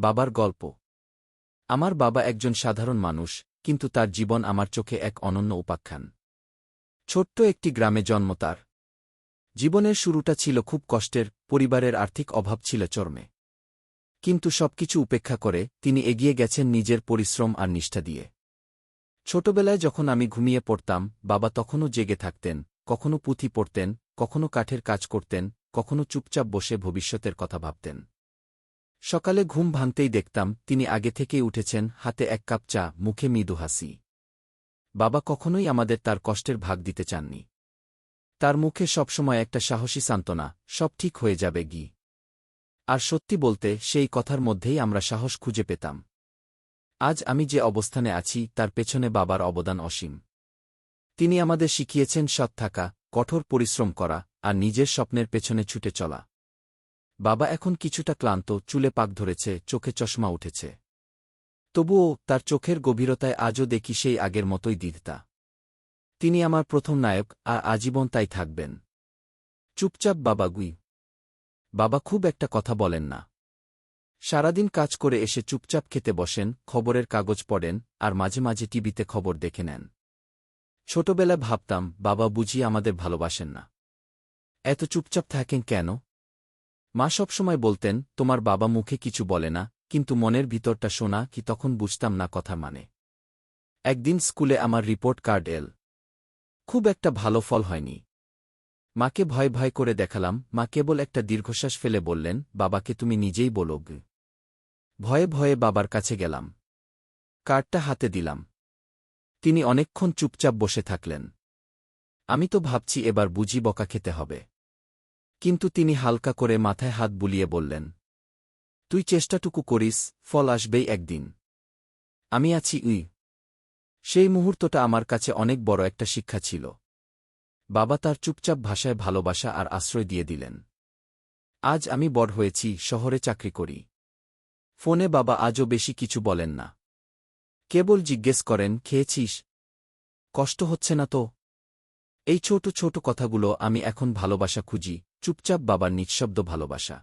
বাবার গল্প। আমার বাবা একজন সাধারণ মানুষ, কিন্তু তার জীবন আমার চোখে এক অনন্য উপাখ্যান। ছোট্ট একটি গ্রামে জন্ম তার। জীবনের শুরুটা ছিল খুব কষ্টের, পরিবারের আর্থিক অভাব ছিল চর্মে। কিন্তু সবকিছু উপেক্ষা করে তিনি এগিয়ে গেছেন নিজের পরিশ্রম আর নিষ্ঠা দিয়ে। ছোটবেলায় যখন আমি ঘুমিয়ে পড়তাম, বাবা তখনও জেগে থাকতেন, কখনো পুঁথি পড়তেন, কখনো কাঠের কাজ করতেন, কখনো চুপচাপ বসে ভবিষ্যতের কথা ভাবতেন। সকালে ঘুম ভাঙতেই দেখতাম তিনি আগে থেকেই উঠেছেন, হাতে এক কাপ চা, মুখে মৃদু হাসি। বাবা কখনোই আমাদের তার কষ্টের ভাগ দিতে চাননি। তার মুখে সবসময় একটা সাহসী সান্ত্বনা, সব ঠিক হয়ে যাবে গি। আর সত্যি বলতে, সেই কথার মধ্যেই আমরা সাহস খুঁজে পেতাম। আজ আমি যে অবস্থানে আছি, তার পেছনে বাবার অবদান অসীম। তিনি আমাদের শিখিয়েছেন সৎ থাকা, কঠোর পরিশ্রম করা, আর নিজের স্বপ্নের পেছনে ছুটে চলা। বাবা এখন কিছুটা ক্লান্ত, চুলে পাক ধরেছে, চোখে চশমা উঠেছে। তবুও তার চোখের গভীরতায় আজও দেখি সেই আগের মতোই দীর্ঘতা তিনি আমার প্রথম নায়ক, আর আজীবন তাই থাকবেন। চুপচাপ বাবা গুই। বাবা খুব একটা কথা বলেন না। সারাদিন কাজ করে এসে চুপচাপ খেতে বসেন, খবরের কাগজ পড়েন, আর মাঝে মাঝে টিভিতে খবর দেখে নেন। ছোটবেলায় ভাবতাম, বাবা বুঝি আমাদের ভালোবাসেন না। এত চুপচাপ থাকেন কেন? মা সবসময় বলতেন, তোমার বাবা মুখে কিছু বলে না, কিন্তু মনের ভিতরটা শোনা কি তখন বুঝতাম না কথা মানে। একদিন স্কুলে আমার রিপোর্ট কার্ড এল। খুব একটা ভালো ফল হয়নি। মাকে ভয় ভয় করে দেখালাম, মা কেবল একটা দীর্ঘশ্বাস ফেলে বললেন, বাবাকে তুমি নিজেই বলো ভয়ে ভয়ে বাবার কাছে গেলাম। কার্ডটা হাতে দিলাম। তিনি অনেকক্ষণ চুপচাপ বসে থাকলেন। আমি তো ভাবছি এবার বুঝি বকা খেতে হবে। কিন্তু তিনি হালকা করে মাথায় হাত বুলিয়ে বললেন, তুই চেষ্টাটুকু করিস, ফল আসবেই একদিন। আমি আছি উই সেই মুহূর্তটা আমার কাছে অনেক বড় একটা শিক্ষা ছিল। বাবা তার চুপচাপ ভাষায় ভালোবাসা আর আশ্রয় দিয়ে দিলেন। আজ আমি বড় হয়েছি, শহরে চাকরি করি। ফোনে বাবা আজও বেশি কিছু বলেন না। কেবল জিজ্ঞেস করেন, খেয়েছিস? কষ্ট হচ্ছে না তো? এই ছোট ছোট কথাগুলো আমি এখন ভালোবাসা খুঁজি। চুপচাপ বাবার নিঃশব্দ ভালোবাসা।